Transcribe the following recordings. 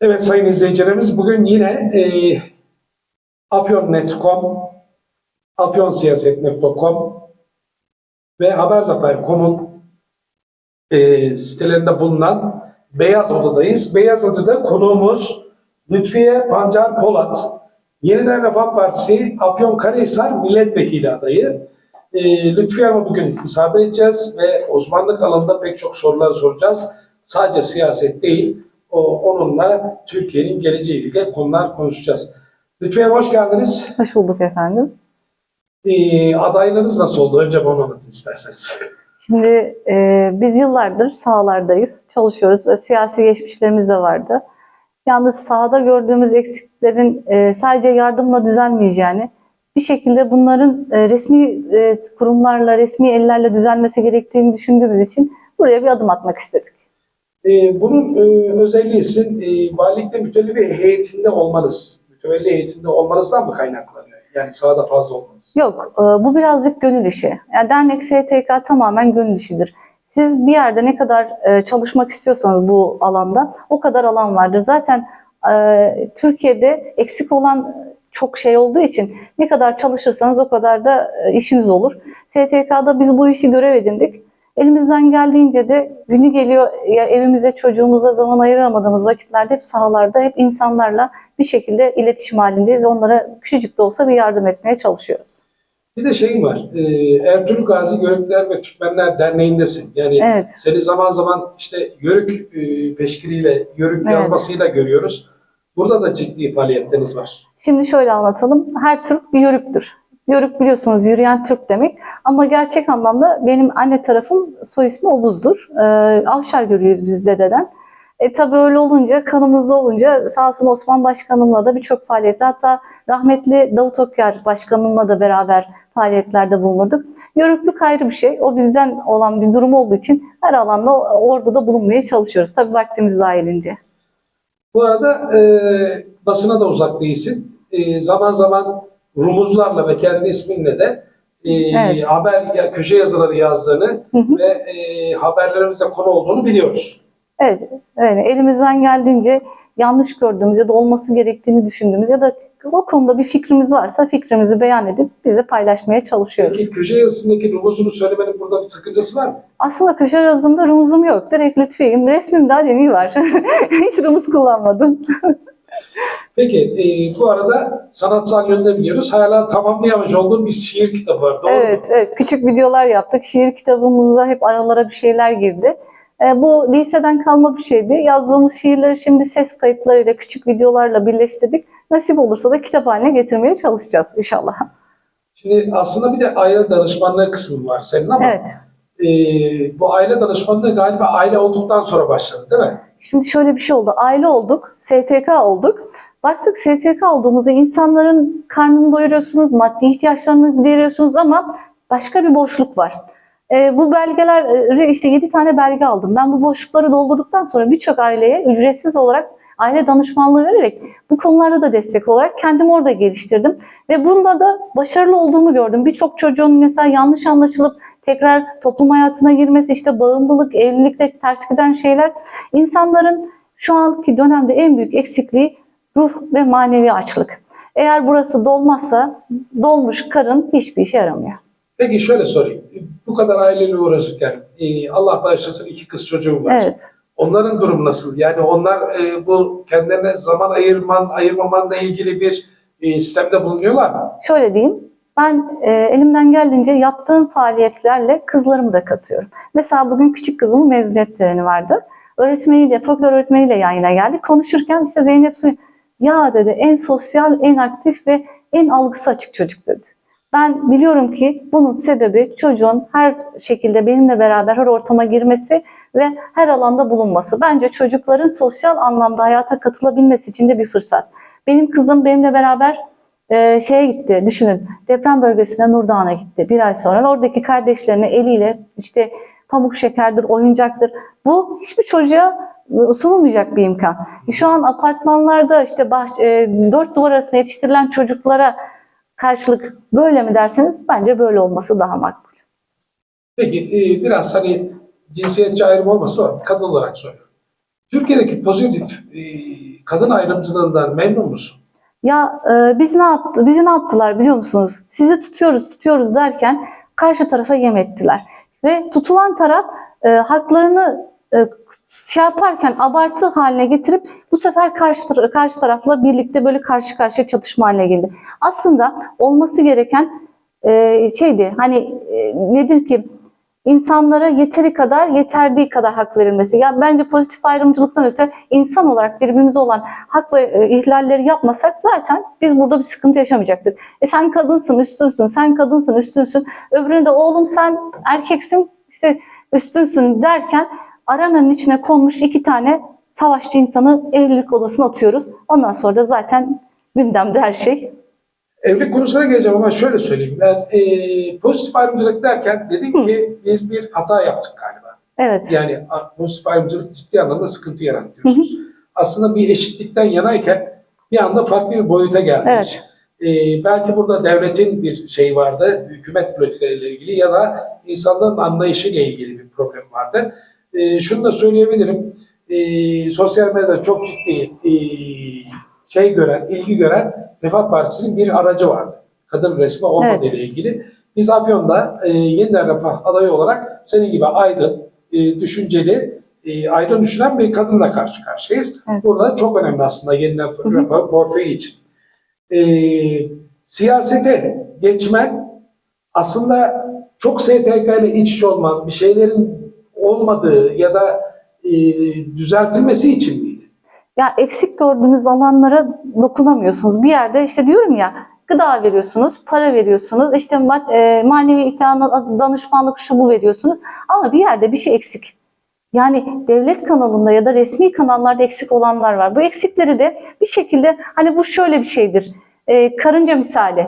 Evet sayın izleyicilerimiz bugün yine e, afyonnet.com, afyonsiyaset.com ve haberzafer.com'un e, sitelerinde bulunan Beyaz Oda'dayız. Beyaz Oda'da konuğumuz Lütfiye Pancar Polat, Yeniden Refah Partisi Afyonkarahisar Milletvekili adayı. E, Lütfiye Hanım'ı bugün misafir edeceğiz ve uzmanlık alanında pek çok sorular soracağız. Sadece siyaset değil, o, onunla Türkiye'nin geleceğiyle konular konuşacağız. Lütfiye Hanım hoş geldiniz. Hoş bulduk efendim. E, adaylarınız nasıl oldu? Önce bunu anlatın isterseniz. Şimdi e, biz yıllardır sahalardayız, çalışıyoruz ve siyasi geçmişlerimiz de vardı. Yalnız sahada gördüğümüz eksiklerin e, sadece yardımla düzelmeyeceğini, bir şekilde bunların e, resmi e, kurumlarla, resmi ellerle düzelmesi gerektiğini düşündüğümüz için buraya bir adım atmak istedik. E, bunun e, özelliği sizin e, valilikte mütellifi heyetinde olmanız, mütevelli heyetinde olmanızdan mı kaynaklanıyor? Yani sahada fazla olmanız. Yok, e, bu birazcık gönül işi. Yani dernek STK tamamen gönül işidir. Siz bir yerde ne kadar e, çalışmak istiyorsanız bu alanda o kadar alan vardır. Zaten Türkiye'de eksik olan çok şey olduğu için ne kadar çalışırsanız o kadar da işiniz olur. STK'da biz bu işi görev edindik. Elimizden geldiğince de günü geliyor ya evimize çocuğumuza zaman ayıramadığımız vakitlerde hep sahalarda hep insanlarla bir şekilde iletişim halindeyiz. Onlara küçücük de olsa bir yardım etmeye çalışıyoruz. Bir de şey var, e, Ertuğrul Gazi Yörükler ve Türkmenler Derneği'ndesin. Yani Evet. seni zaman zaman işte yörük e, peşkiriyle, yörük Evet. yazmasıyla görüyoruz. Burada da ciddi faaliyetleriniz var. Şimdi şöyle anlatalım. Her Türk bir yörüktür. Yörük biliyorsunuz yürüyen Türk demek. Ama gerçek anlamda benim anne tarafım soy ismi Obuz'dur. Ee, Avşar görüyoruz biz dededen. E tabii öyle olunca, kanımızda olunca sağ olsun Osman Başkanımla da birçok faaliyette hatta rahmetli Davut Okyar Başkanımla da beraber faaliyetlerde bulunduk. Yörüklük ayrı bir şey. O bizden olan bir durum olduğu için her alanda orada da bulunmaya çalışıyoruz. Tabii vaktimiz dahilince. Bu arada e, basına da uzak değilsin. E, zaman zaman rumuzlarla ve kendi isminle de e, Evet. haber, ya, köşe yazıları yazdığını Hı hı. ve e, haberlerimize konu olduğunu biliyoruz. Evet, evet, elimizden geldiğince yanlış gördüğümüz ya da olması gerektiğini düşündüğümüz ya da o konuda bir fikrimiz varsa fikrimizi beyan edip bize paylaşmaya çalışıyoruz. Peki köşe yazısındaki rumuzunu söylemenin burada bir sakıncası var mı? Aslında köşe yazımda rumuzum yok. Direkt lütfiyim. Resmim daha yeni var. Hiç rumuz kullanmadım. Peki e, bu arada sanatsal yönde biliyoruz. Hala tamamlayamamış olduğum bir şiir kitabı var. Doğru Evet, mu? evet. Küçük videolar yaptık. Şiir kitabımızda hep aralara bir şeyler girdi. E, bu liseden kalma bir şeydi. Yazdığımız şiirleri şimdi ses kayıtlarıyla, küçük videolarla birleştirdik. Nasip olursa da kitap haline getirmeye çalışacağız inşallah. Şimdi aslında bir de aile danışmanlığı kısmı var senin ama Evet. e, bu aile danışmanlığı galiba aile olduktan sonra başladı değil mi? Şimdi şöyle bir şey oldu. Aile olduk, STK olduk. Baktık STK olduğumuzda insanların karnını doyuruyorsunuz, maddi ihtiyaçlarını gideriyorsunuz ama başka bir boşluk var. Ee, bu belgeler, işte 7 tane belge aldım. Ben bu boşlukları doldurduktan sonra birçok aileye ücretsiz olarak aile danışmanlığı vererek bu konularda da destek olarak kendimi orada geliştirdim. Ve bunda da başarılı olduğumu gördüm. Birçok çocuğun mesela yanlış anlaşılıp tekrar toplum hayatına girmesi, işte bağımlılık, evlilikte ters giden şeyler. İnsanların şu anki dönemde en büyük eksikliği ruh ve manevi açlık. Eğer burası dolmazsa dolmuş karın hiçbir işe yaramıyor. Peki şöyle sorayım. Bu kadar aileyle uğraşırken e, Allah bağışlasın iki kız çocuğum var. Evet. Onların durumu nasıl? Yani onlar e, bu kendilerine zaman ayırman, ayırmamanla ilgili bir e, sistemde bulunuyorlar mı? Şöyle diyeyim. Ben e, elimden geldiğince yaptığım faaliyetlerle kızlarımı da katıyorum. Mesela bugün küçük kızımın mezuniyet töreni vardı. Öğretmeniyle, folklor öğretmeniyle yan yana geldik. Konuşurken işte Zeynep Su ya dedi en sosyal, en aktif ve en algısı açık çocuk dedi. Ben biliyorum ki bunun sebebi çocuğun her şekilde benimle beraber her ortama girmesi ve her alanda bulunması. Bence çocukların sosyal anlamda hayata katılabilmesi için de bir fırsat. Benim kızım benimle beraber e, şeye gitti. Düşünün deprem bölgesine Nurdağ'a gitti bir ay sonra. Oradaki kardeşlerine eliyle işte pamuk şekerdir, oyuncaktır. Bu hiçbir çocuğa sunulmayacak bir imkan. Şu an apartmanlarda işte bah, e, dört duvar arasında yetiştirilen çocuklara karşılık böyle mi derseniz bence böyle olması daha makbul. Peki e, biraz hani cinsiyetçi ayrım olmasa kadın olarak soruyorum. Türkiye'deki pozitif e, kadın ayrımcılığından memnun musun? Ya e, biz ne yaptı? Bizi ne yaptılar biliyor musunuz? Sizi tutuyoruz, tutuyoruz derken karşı tarafa yem ettiler. Ve tutulan taraf e, haklarını e, şey yaparken abartı haline getirip bu sefer karşı karşı tarafla birlikte böyle karşı karşıya çatışma haline geldi. Aslında olması gereken e, şeydi. Hani e, nedir ki? insanlara yeteri kadar, yeterdiği kadar hak verilmesi. Yani bence pozitif ayrımcılıktan öte insan olarak birbirimize olan hak ve e, ihlalleri yapmasak zaten biz burada bir sıkıntı yaşamayacaktık. E sen kadınsın, üstünsün, sen kadınsın, üstünsün. Öbürüne de oğlum sen erkeksin, işte üstünsün derken aranın içine konmuş iki tane savaşçı insanı evlilik odasına atıyoruz. Ondan sonra da zaten gündemde her şey. Evlilik konusuna geleceğim ama şöyle söyleyeyim. Ben e, pozitif ayrımcılık derken dedim ki biz bir hata yaptık galiba. Evet. Yani pozitif ayrımcılık ciddi anlamda sıkıntı yarattı diyorsunuz. Aslında bir eşitlikten yanayken bir anda farklı bir boyuta geldik. Evet. Ee, belki burada devletin bir şeyi vardı, hükümet politikleriyle ilgili ya da insanların anlayışıyla ilgili bir problem vardı. Ee, şunu da söyleyebilirim, ee, sosyal medyada çok ciddi ee, şey gören, ilgi gören Refah Partisi'nin bir aracı vardı. Kadın resmi olmadığı Evet. ile ilgili. Biz Afyon'da ee, yeniden Refah adayı olarak senin gibi aydın, ee, düşünceli, ee, aydın düşünen bir kadınla karşı karşıyayız. Evet. Burada çok önemli aslında yeniden. Refah portföyü için e, siyasete geçmen aslında çok STK ile iç içe olman, bir şeylerin olmadığı ya da e, düzeltilmesi için miydi? Ya eksik gördüğünüz alanlara dokunamıyorsunuz. Bir yerde işte diyorum ya gıda veriyorsunuz, para veriyorsunuz, işte e, manevi ihtiyaç, danışmanlık şu bu veriyorsunuz. Ama bir yerde bir şey eksik. Yani devlet kanalında ya da resmi kanallarda eksik olanlar var. Bu eksikleri de bir şekilde hani bu şöyle bir şeydir. E, karınca misali.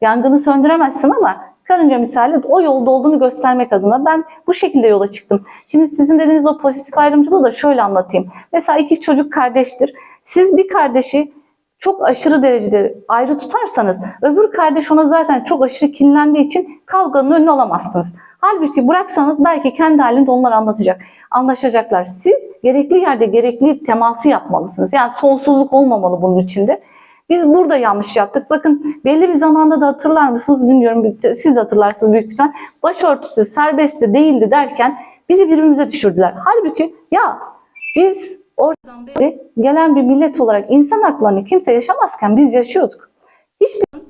Yangını söndüremezsin ama karınca misali o yolda olduğunu göstermek adına ben bu şekilde yola çıktım. Şimdi sizin dediğiniz o pozitif ayrımcılığı da şöyle anlatayım. Mesela iki çocuk kardeştir. Siz bir kardeşi çok aşırı derecede ayrı tutarsanız öbür kardeş ona zaten çok aşırı kinlendiği için kavganın önünü alamazsınız. Halbuki bıraksanız belki kendi halinde onlar anlatacak, anlaşacaklar. Siz gerekli yerde gerekli teması yapmalısınız. Yani sonsuzluk olmamalı bunun içinde. Biz burada yanlış yaptık. Bakın belli bir zamanda da hatırlar mısınız bilmiyorum. Siz hatırlarsınız büyük bir Başörtüsü serbestti değildi derken bizi birbirimize düşürdüler. Halbuki ya biz oradan beri gelen bir millet olarak insan haklarını kimse yaşamazken biz yaşıyorduk. Hiçbir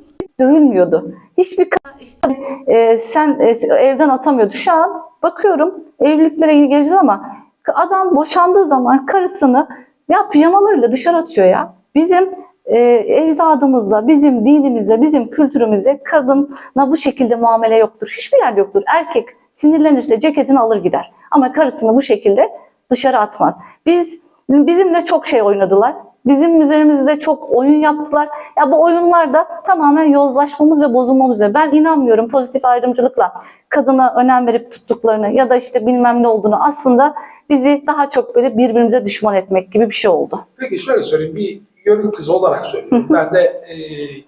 dövülmüyordu. Hiçbir işte, e, sen e, evden atamıyordu. Şu an bakıyorum evliliklere geleceğiz ama adam boşandığı zaman karısını ya pijamalarıyla dışarı atıyor ya. Bizim e, ecdadımızda, bizim dinimizde, bizim kültürümüzde kadına bu şekilde muamele yoktur. Hiçbir yerde yoktur. Erkek sinirlenirse ceketini alır gider. Ama karısını bu şekilde dışarı atmaz. Biz bizimle çok şey oynadılar. Bizim üzerimizde çok oyun yaptılar. Ya bu oyunlar da tamamen yozlaşmamız ve bozulmamız. Ben inanmıyorum pozitif ayrımcılıkla kadına önem verip tuttuklarını ya da işte bilmem ne olduğunu aslında bizi daha çok böyle birbirimize düşman etmek gibi bir şey oldu. Peki şöyle söyleyeyim, bir yörük kızı olarak söylüyorum. ben de e,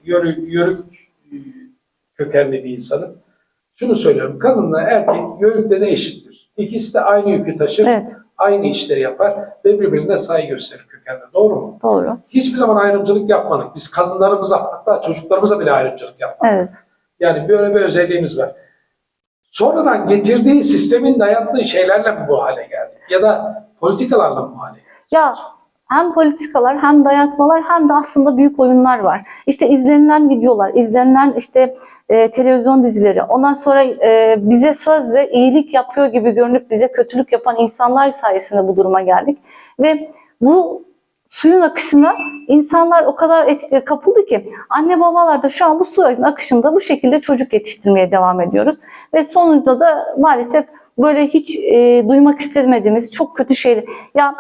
yörük, yörük e, kökenli bir insanım. Şunu söylüyorum, kadınla erkek yörükte de eşittir. İkisi de aynı yükü taşır, Evet, aynı işleri yapar ve birbirine saygı gösterir kökende. Doğru mu? doğru. Hiçbir zaman ayrımcılık yapmadık. Biz kadınlarımıza hatta çocuklarımıza bile ayrımcılık yapmadık. Evet. Yani böyle bir özelliğimiz var. Sonradan getirdiği sistemin dayattığı şeylerle mi bu hale geldik? Ya da politikalarla mı bu hale geldik? Ya hem politikalar hem dayatmalar hem de aslında büyük oyunlar var. İşte izlenilen videolar, izlenilen işte e, televizyon dizileri, ondan sonra e, bize sözle iyilik yapıyor gibi görünüp bize kötülük yapan insanlar sayesinde bu duruma geldik. Ve bu suyun akışına insanlar o kadar et- kapıldı ki anne babalar da şu an bu suyun akışında bu şekilde çocuk yetiştirmeye devam ediyoruz. Ve sonunda da maalesef böyle hiç e, duymak istemediğimiz çok kötü şeyler. Ya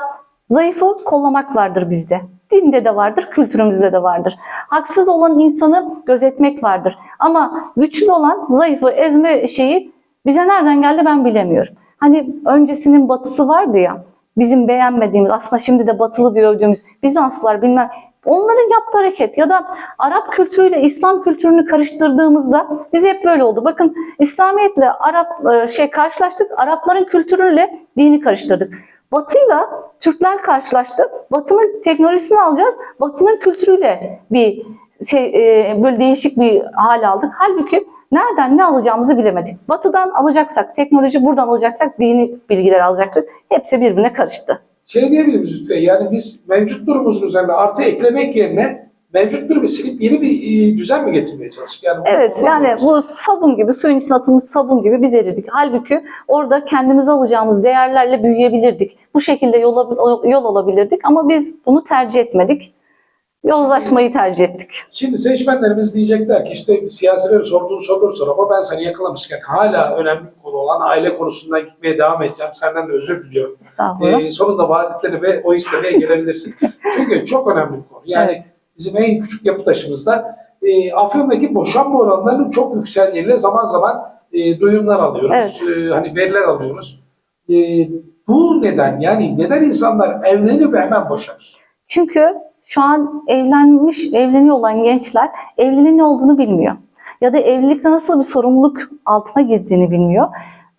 Zayıfı kollamak vardır bizde. Dinde de vardır, kültürümüzde de vardır. Haksız olan insanı gözetmek vardır. Ama güçlü olan zayıfı ezme şeyi bize nereden geldi ben bilemiyorum. Hani öncesinin batısı vardı ya, bizim beğenmediğimiz, aslında şimdi de batılı diyorduğumuz Bizanslılar bilmem Onların yaptığı hareket ya da Arap kültürüyle İslam kültürünü karıştırdığımızda biz hep böyle oldu. Bakın İslamiyetle Arap e, şey karşılaştık. Arapların kültürüyle dini karıştırdık. Batı'yla Türkler karşılaştı. Batı'nın teknolojisini alacağız. Batı'nın kültürüyle bir şey e, böyle değişik bir hal aldık. Halbuki nereden ne alacağımızı bilemedik. Batı'dan alacaksak teknoloji, buradan alacaksak dini bilgiler alacaktık. Hepsi birbirine karıştı. Şey diyebilir miyiz? Yani biz mevcut durumumuzun üzerine artı eklemek yerine mevcut durumu silip yeni bir e, düzen mi getirmeye çalıştık? Yani Evet yani bu sabun gibi suyun içine atılmış sabun gibi biz eridik. Halbuki orada kendimize alacağımız değerlerle büyüyebilirdik. Bu şekilde yol, yol alabilirdik ama biz bunu tercih etmedik. Yozlaşmayı tercih ettik. Şimdi seçmenlerimiz diyecekler ki işte siyasilerin sorduğu soruları sor ama ben seni yakalamışken hala önemli bir konu olan aile konusundan gitmeye devam edeceğim. Senden de özür diliyorum. Estağfurullah. Ee, sonunda vaadetleri ve o istemeye gelebilirsin. Çünkü çok önemli bir konu. Yani Evet. Bizim en küçük yapı taşımızda e, Afyon'daki boşanma oranlarının çok yükseldiğiyle zaman zaman e, duyumlar alıyoruz. Evet. E, hani veriler alıyoruz. E, bu neden yani neden insanlar evlenir ve hemen boşanır? Çünkü şu an evlenmiş, evleniyor olan gençler evliliğin ne olduğunu bilmiyor. Ya da evlilikte nasıl bir sorumluluk altına girdiğini bilmiyor.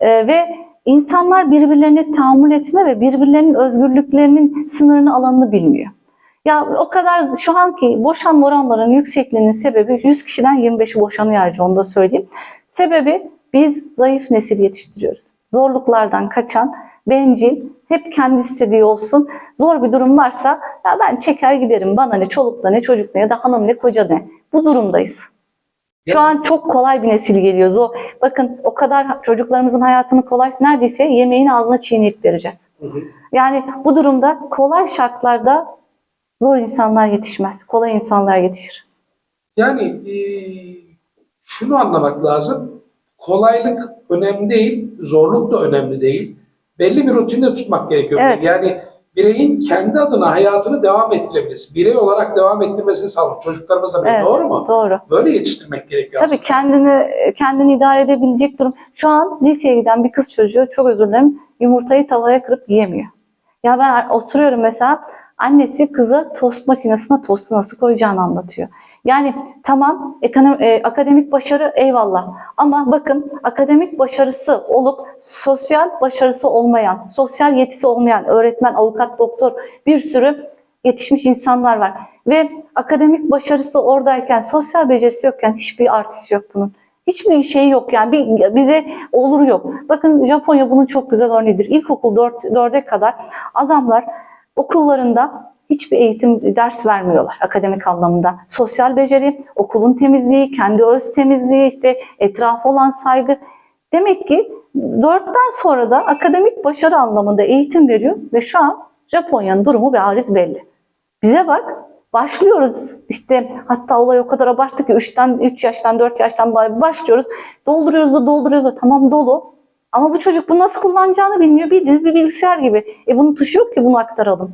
Ee, ve insanlar birbirlerine tahammül etme ve birbirlerinin özgürlüklerinin sınırını alanını bilmiyor. Ya o kadar şu anki boşanma oranlarının yüksekliğinin sebebi 100 kişiden 25'i boşanıyor ayrıca onu da söyleyeyim. Sebebi biz zayıf nesil yetiştiriyoruz. Zorluklardan kaçan, bencil, hep kendi istediği olsun. Zor bir durum varsa ya ben çeker giderim. Bana ne çolukla ne çocukla ya da hanım ne koca ne. Bu durumdayız. Şu an çok kolay bir nesil geliyor. Zor. Bakın o kadar çocuklarımızın hayatını kolay neredeyse yemeğin ağzına çiğneyip vereceğiz. Yani bu durumda kolay şartlarda zor insanlar yetişmez. Kolay insanlar yetişir. Yani e, şunu anlamak lazım. Kolaylık önemli değil, zorluk da önemli değil. Belli bir rutinde tutmak gerekiyor. Evet. Yani bireyin kendi adına hayatını devam ettirebilmesi, birey olarak devam ettirmesini sağlamak. Çocuklarımıza bile Evet, doğru mu? Doğru. Böyle yetiştirmek gerekiyor Tabii aslında. kendini kendini idare edebilecek durum. Şu an liseye giden bir kız çocuğu çok özür dilerim yumurtayı tavaya kırıp yiyemiyor. Ya ben oturuyorum mesela annesi kızı tost makinesine tostu nasıl koyacağını anlatıyor. Yani tamam e, akademik başarı eyvallah ama bakın akademik başarısı olup sosyal başarısı olmayan, sosyal yetisi olmayan öğretmen, avukat, doktor bir sürü yetişmiş insanlar var. Ve akademik başarısı oradayken sosyal becerisi yokken hiçbir artısı yok bunun. Hiçbir şey yok yani bir, bize olur yok. Bakın Japonya bunun çok güzel örneğidir. İlkokul 4, 4'e kadar adamlar okullarında hiçbir eğitim ders vermiyorlar akademik anlamında. Sosyal beceri, okulun temizliği, kendi öz temizliği, işte etrafa olan saygı. Demek ki 4'ten sonra da akademik başarı anlamında eğitim veriyor ve şu an Japonya'nın durumu bariz belli. Bize bak başlıyoruz işte hatta olay o kadar abarttı ki 3'ten 3 yaştan 4 yaştan başlıyoruz. Dolduruyoruz da dolduruyoruz da tamam dolu. Ama bu çocuk bunu nasıl kullanacağını bilmiyor. Bildiğiniz bir bilgisayar gibi. E bunun tuşu yok ki bunu aktaralım.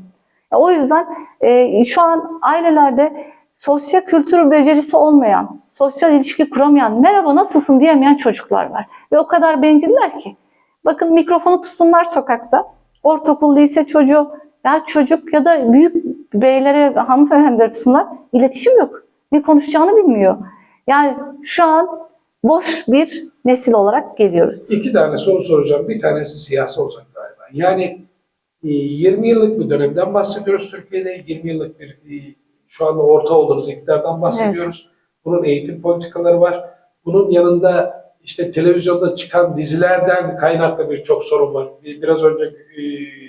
Ya o yüzden e, şu an ailelerde sosyal kültür becerisi olmayan, sosyal ilişki kuramayan, merhaba nasılsın diyemeyen çocuklar var. Ve o kadar benciller ki. Bakın mikrofonu tutsunlar sokakta. Ortaokul, lise çocuğu, ya çocuk ya da büyük beylere, hanımefendiler tutsunlar. İletişim yok. Ne konuşacağını bilmiyor. Yani şu an boş bir nesil olarak geliyoruz. İki tane soru soracağım. Bir tanesi siyasi olacak galiba. Yani e, 20 yıllık bir dönemden bahsediyoruz Türkiye'de. 20 yıllık bir e, şu anda orta olduğunuz iktidardan bahsediyoruz. Bunun eğitim politikaları var. Bunun yanında işte televizyonda çıkan dizilerden kaynaklı birçok sorun var. Bir- Biraz önce e,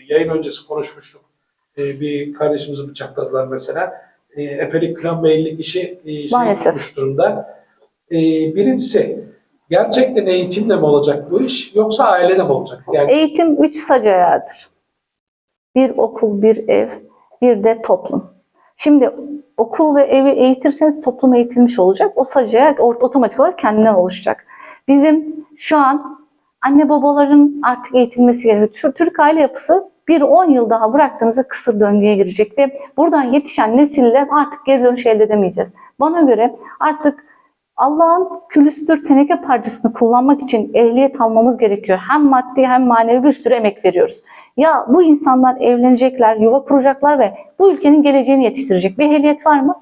yayın öncesi konuşmuştuk. E, Bir kardeşimizi bıçakladılar mesela. E, Efelik Klan Beylik işi e, şey durumda. E, Birincisi gerçekten eğitimle mi olacak bu iş yoksa ailede mi olacak? Yani Eğitim üç sac ayağıdır. Bir okul, bir ev, bir de toplum. Şimdi okul ve evi eğitirseniz toplum eğitilmiş olacak. O sac ayağı ort- otomatik olarak kendinden oluşacak. Bizim şu an anne babaların artık eğitilmesi gerekiyor. Türk aile yapısı bir 10 yıl daha bıraktığınızda kısır döngüye girecek ve buradan yetişen nesille artık geri dönüş elde edemeyeceğiz. Bana göre artık Allah'ın külüstür teneke parçasını kullanmak için ehliyet almamız gerekiyor. Hem maddi hem manevi bir sürü emek veriyoruz. Ya bu insanlar evlenecekler, yuva kuracaklar ve bu ülkenin geleceğini yetiştirecek. Bir ehliyet var mı?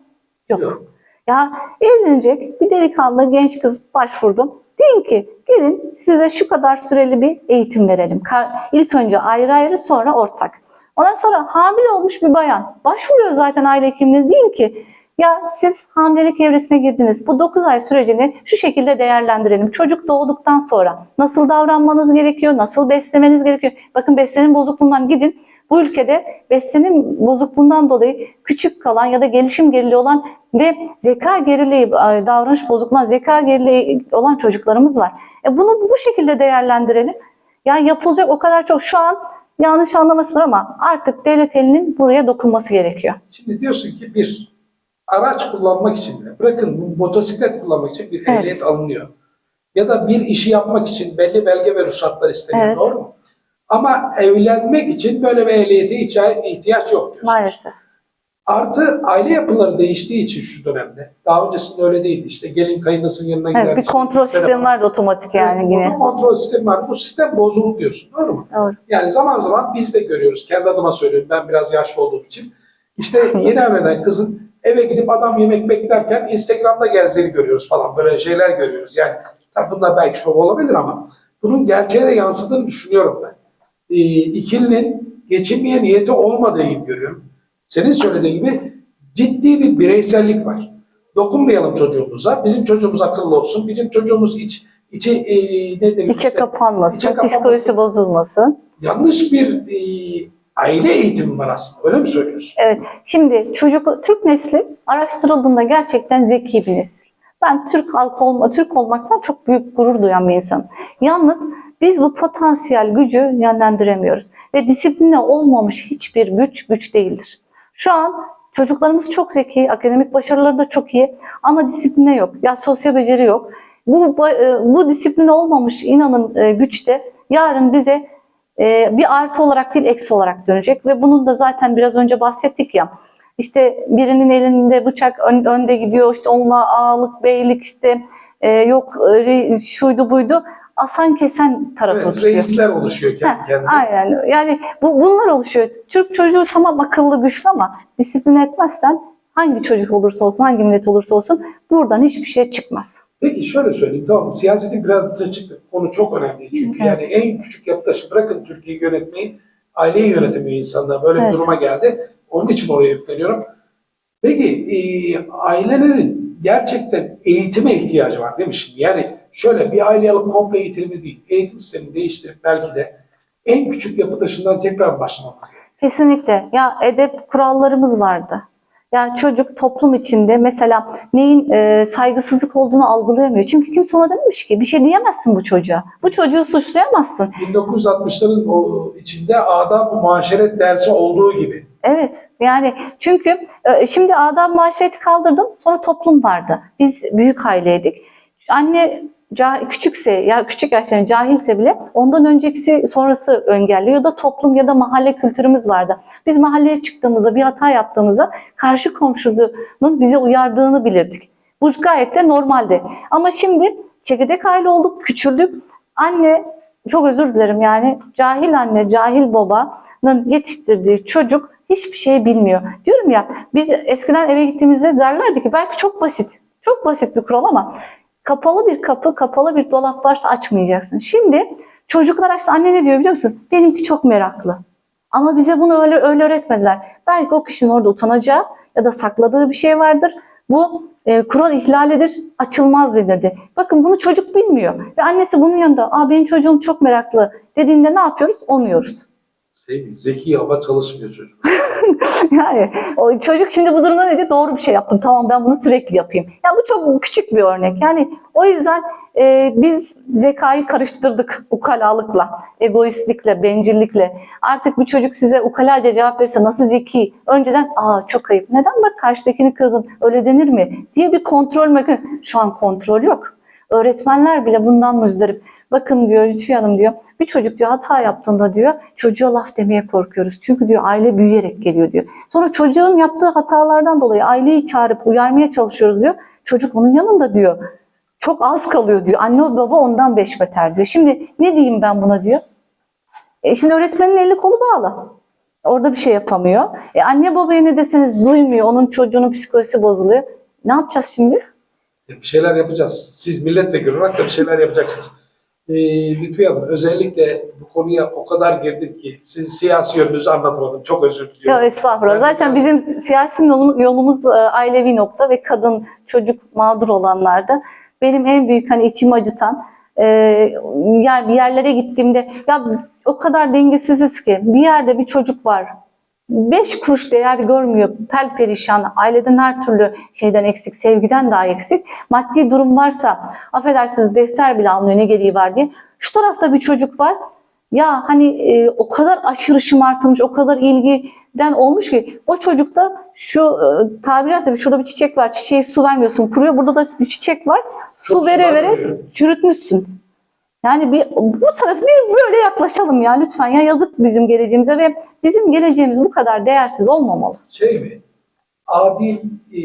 Yok. Yok. Ya evlenecek bir delikanlı genç kız başvurdum. Deyin ki gelin size şu kadar süreli bir eğitim verelim. İlk önce ayrı ayrı sonra ortak. Ondan sonra hamile olmuş bir bayan başvuruyor zaten aile hekimliğine. Deyin ki ya siz hamilelik evresine girdiniz. Bu 9 ay sürecini şu şekilde değerlendirelim. Çocuk doğduktan sonra nasıl davranmanız gerekiyor, nasıl beslemeniz gerekiyor. Bakın beslenim bozukluğundan gidin. Bu ülkede beslenim bozukluğundan dolayı küçük kalan ya da gelişim geriliği olan ve zeka geriliği, e, davranış bozukluğundan zeka geriliği olan çocuklarımız var. E bunu bu şekilde değerlendirelim. Yani yapılacak o kadar çok şu an yanlış anlamasınlar ama artık devlet elinin buraya dokunması gerekiyor. Şimdi diyorsun ki bir araç kullanmak için bile, bırakın motosiklet kullanmak için bir Evet. ehliyet alınıyor. Ya da bir işi yapmak için belli belge ve ruhsatlar isteniyor. Evet. Doğru mu? Ama evlenmek için böyle bir ehliyete ihtiyaç, yok diyorsunuz. Maalesef. Artı aile yapıları değiştiği için şu dönemde. Daha öncesinde öyle değildi. İşte gelin kayınlasının yanına gider. Evet, bir işte kontrol sene sistemi vardı otomatik yani Evet, yine. kontrol sistemi var. Bu sistem bozuldu diyorsun. Doğru mu? Doğru. Yani zaman zaman biz de görüyoruz. Kendi adıma söylüyorum. Ben biraz yaşlı olduğum için. İşte yeni evlenen kızın eve gidip adam yemek beklerken Instagram'da gezdiğini görüyoruz falan. Böyle şeyler görüyoruz. Yani tabii bunlar belki şov olabilir ama bunun gerçeğe de yansıdığını düşünüyorum ben. Ee, ikilinin geçinmeye niyeti olmadığı gibi görüyorum. Senin söylediğin gibi ciddi bir bireysellik var. Dokunmayalım çocuğumuza. Bizim çocuğumuz akıllı olsun. Bizim çocuğumuz iç, içi e, ne demek İçe işte, kapanmasın, İçe kapanmasın. psikolojisi bozulmasın. yanlış bir e, aile eğitimi var aslında. Öyle mi söylüyorsun? Evet. Şimdi çocuk Türk nesli araştırıldığında gerçekten zeki bir nesil. Ben Türk halkı olma, Türk olmaktan çok büyük gurur duyan bir insanım. Yalnız biz bu potansiyel gücü yönlendiremiyoruz ve disipline olmamış hiçbir güç güç değildir. Şu an çocuklarımız çok zeki, akademik başarıları da çok iyi ama disipline yok. Ya sosyal beceri yok. Bu e, bu disipline olmamış inanın e, güç de yarın bize bir artı olarak değil eksi olarak dönecek ve bunun da zaten biraz önce bahsettik ya işte birinin elinde bıçak ön- önde gidiyor işte onunla ağalık beylik işte e, yok e, re- şuydu buydu asan kesen tarafı Evet, tutuyor. reisler oluşuyor kendi kendine. Aynen. Yani bu bunlar oluşuyor. Türk çocuğu tamam akıllı, güçlü ama disipline etmezsen hangi çocuk olursa olsun, hangi millet olursa olsun buradan hiçbir şey çıkmaz. Peki şöyle söyleyeyim tamam siyasetin biraz dışa çıktık. Konu çok önemli çünkü Evet. yani en küçük yapı taşı bırakın Türkiye'yi yönetmeyi aileyi yönetemiyor insanlar. Böyle Evet. bir duruma geldi. Onun için oraya yükleniyorum. Peki e, ailelerin gerçekten eğitime ihtiyacı var değil mi şimdi? Yani şöyle bir aile alıp komple eğitimi değil. Eğitim sistemini değiştirip belki de en küçük yapı taşından tekrar başlamamız gerekiyor. Kesinlikle. Ya edep kurallarımız vardı. Ya çocuk toplum içinde mesela neyin e, saygısızlık olduğunu algılayamıyor. Çünkü kimse ona dememiş ki bir şey diyemezsin bu çocuğa. Bu çocuğu suçlayamazsın. 1960'ların o içinde adab muaşeret dersi olduğu gibi. Evet yani çünkü e, şimdi adam maşereti kaldırdım sonra toplum vardı. Biz büyük aileydik. Anne küçükse ya küçük yaşların cahilse bile ondan önceki sonrası engelliyor da toplum ya da mahalle kültürümüz vardı. Biz mahalleye çıktığımızda bir hata yaptığımızda karşı komşunun bize uyardığını bilirdik. Bu gayet de normaldi. Ama şimdi çekirdek aile olduk, küçüldük. Anne çok özür dilerim yani cahil anne, cahil babanın yetiştirdiği çocuk hiçbir şey bilmiyor. Diyorum ya biz eskiden eve gittiğimizde derlerdi ki belki çok basit. Çok basit bir kural ama kapalı bir kapı, kapalı bir dolap varsa açmayacaksın. Şimdi çocuklar işte anne ne diyor biliyor musun? Benimki çok meraklı. Ama bize bunu öyle öyle öğretmediler. Belki o kişinin orada utanacağı ya da sakladığı bir şey vardır. Bu e, kural ihlalidir, açılmaz denirdi. Bakın bunu çocuk bilmiyor. Ve annesi bunun yanında, Aa, benim çocuğum çok meraklı dediğinde ne yapıyoruz? Onuyoruz. Şey, zeki ama çalışmıyor çocuk. Yani o çocuk şimdi bu durumda ne diyor? Doğru bir şey yaptım. Tamam ben bunu sürekli yapayım. Ya bu çok küçük bir örnek. Yani o yüzden e, biz zekayı karıştırdık ukalalıkla, egoistlikle, bencillikle. Artık bir çocuk size ukalaca cevap verirse nasıl zeki? Önceden aa çok ayıp. Neden bak karşıdakini kırdın? Öyle denir mi? diye bir kontrol bakın. Şu an kontrol yok. Öğretmenler bile bundan müzdarip. Bakın diyor Lütfiye Hanım diyor bir çocuk diyor hata yaptığında diyor çocuğa laf demeye korkuyoruz. Çünkü diyor aile büyüyerek geliyor diyor. Sonra çocuğun yaptığı hatalardan dolayı aileyi çağırıp uyarmaya çalışıyoruz diyor. Çocuk onun yanında diyor. Çok az kalıyor diyor. Anne baba ondan beş beter diyor. Şimdi ne diyeyim ben buna diyor. E şimdi öğretmenin eli kolu bağlı. Orada bir şey yapamıyor. E anne babaya ne deseniz duymuyor. Onun çocuğunun psikolojisi bozuluyor. Ne yapacağız şimdi? Bir şeyler yapacağız. Siz milletvekili olarak da bir şeyler yapacaksınız. Ee, Lütfiye Hanım özellikle bu konuya o kadar girdim ki siz siyasi yönünüzü anlatamadım. Çok özür diliyorum. Yok estağfurullah. Ben- Zaten bizim siyasi yolumuz, yolumuz e, ailevi nokta ve kadın, çocuk mağdur olanlarda. Benim en büyük hani içimi acıtan e, yani bir yerlere gittiğimde ya o kadar dengesiziz ki bir yerde bir çocuk var. Beş kuruş değer görmüyor, pel perişan, aileden her türlü şeyden eksik, sevgiden daha eksik. Maddi durum varsa, affedersiniz defter bile almıyor ne gereği var diye. Şu tarafta bir çocuk var, ya hani e, o kadar aşırı şımartılmış, o kadar ilgiden olmuş ki o çocukta şu e, tabiri caizse şurada bir çiçek var, çiçeğe su vermiyorsun, kuruyor. Burada da bir çiçek var, su Çok vere sular vere veriyor. çürütmüşsün. Yani bir bu tarafı bir böyle yaklaşalım ya lütfen ya yazık bizim geleceğimize ve bizim geleceğimiz bu kadar değersiz olmamalı. Şey mi? Adil e,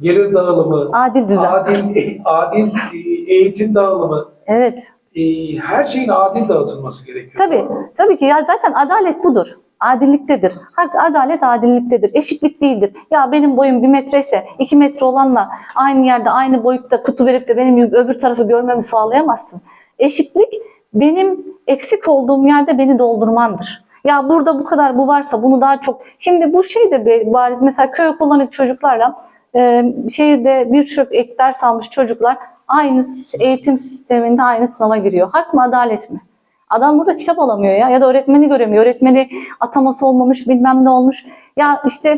gelir dağılımı, Adil düzen. adil adil e, eğitim dağılımı, Evet. e, her şeyin adil dağıtılması gerekiyor. Tabii, tabii ki ya zaten adalet budur. Adilliktedir. Hak, adalet adilliktedir. Eşitlik değildir. Ya benim boyum bir metreyse iki metre olanla aynı yerde aynı boyutta kutu verip de benim öbür tarafı görmemi sağlayamazsın. Eşitlik benim eksik olduğum yerde beni doldurmandır. Ya burada bu kadar bu varsa bunu daha çok. Şimdi bu şey de bir bariz. Mesela köy okullarındaki çocuklarla e, şehirde birçok ek ders almış çocuklar aynı eğitim sisteminde aynı sınava giriyor. Hak mı adalet mi? Adam burada kitap alamıyor ya ya da öğretmeni göremiyor. Öğretmeni ataması olmamış bilmem ne olmuş. Ya işte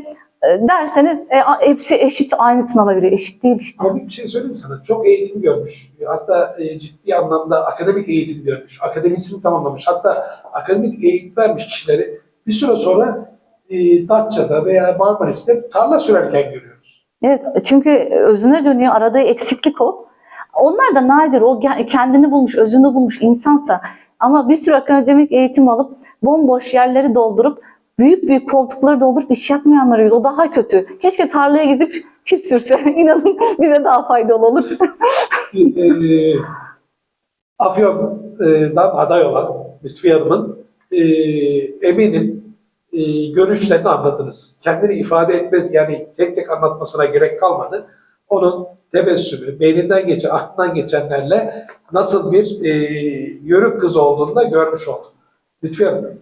e, derseniz e, hepsi eşit aynı sınava giriyor. Eşit değil işte. Komik bir şey söyleyeyim sana. Çok eğitim görmüş. Hatta e, ciddi anlamda akademik eğitim görmüş. Akademisini tamamlamış. Hatta akademik eğitim vermiş kişileri bir süre sonra e, Datça'da veya Marmaris'te tarla sürerken görüyoruz. Evet çünkü özüne dönüyor aradığı eksiklik o. Onlar da nadir o kendini bulmuş, özünü bulmuş insansa ama bir sürü akademik eğitim alıp bomboş yerleri doldurup büyük büyük koltukları doldurup iş yapmayanlar yüz. O daha kötü. Keşke tarlaya gidip çift sürse. İnanın bize daha faydalı olur. e, Afyon'dan aday olan Lütfiye Hanım'ın e, eminim e, görüşlerini anladınız. Kendini ifade etmez yani tek tek anlatmasına gerek kalmadı. Onun tebessümü, beyninden geçen, aklından geçenlerle nasıl bir e, yörük kız olduğunu da görmüş olduk. Lütfiye Hanım,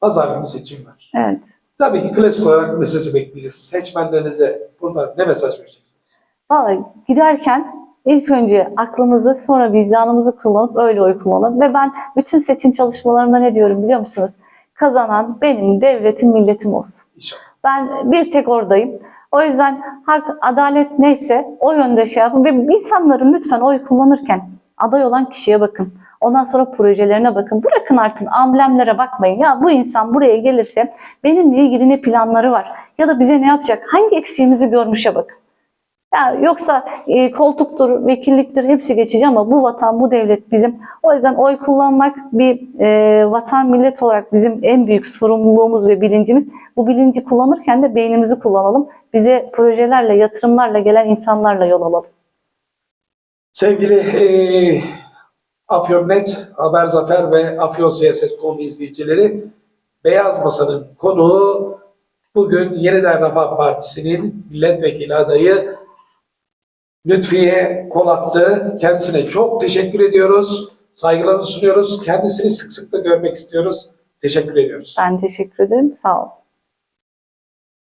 pazar günü seçim var. Evet. Tabii ki klasik olarak mesajı bekleyeceğiz. Seçmenlerinize burada ne mesaj vereceksiniz? Vallahi giderken ilk önce aklımızı sonra vicdanımızı kullanıp öyle oy kullanalım. Ve ben bütün seçim çalışmalarımda ne diyorum biliyor musunuz? Kazanan benim devletim milletim olsun. İnşallah. Ben bir tek oradayım. O yüzden hak, adalet neyse o yönde şey yapın. Ve insanların lütfen oy kullanırken aday olan kişiye bakın. Ondan sonra projelerine bakın. Bırakın artık amblemlere bakmayın. Ya bu insan buraya gelirse benimle ilgili ne planları var? Ya da bize ne yapacak? Hangi eksiğimizi görmüşe bakın. Ya yoksa e, koltuktur, vekilliktir hepsi geçici ama bu vatan, bu devlet bizim. O yüzden oy kullanmak bir e, vatan millet olarak bizim en büyük sorumluluğumuz ve bilincimiz. Bu bilinci kullanırken de beynimizi kullanalım. Bize projelerle, yatırımlarla gelen insanlarla yol alalım. Sevgili eee Afyonnet, Haber Zafer ve Afyon Siyaset konu izleyicileri, Beyaz Masa'nın konuğu bugün Yeniden Refah Partisi'nin milletvekili adayı Lütfiye Kolat'tı. Kendisine çok teşekkür ediyoruz. Saygılarını sunuyoruz. Kendisini sık sık da görmek istiyoruz. Teşekkür ediyoruz. Ben teşekkür ederim. Sağ olun.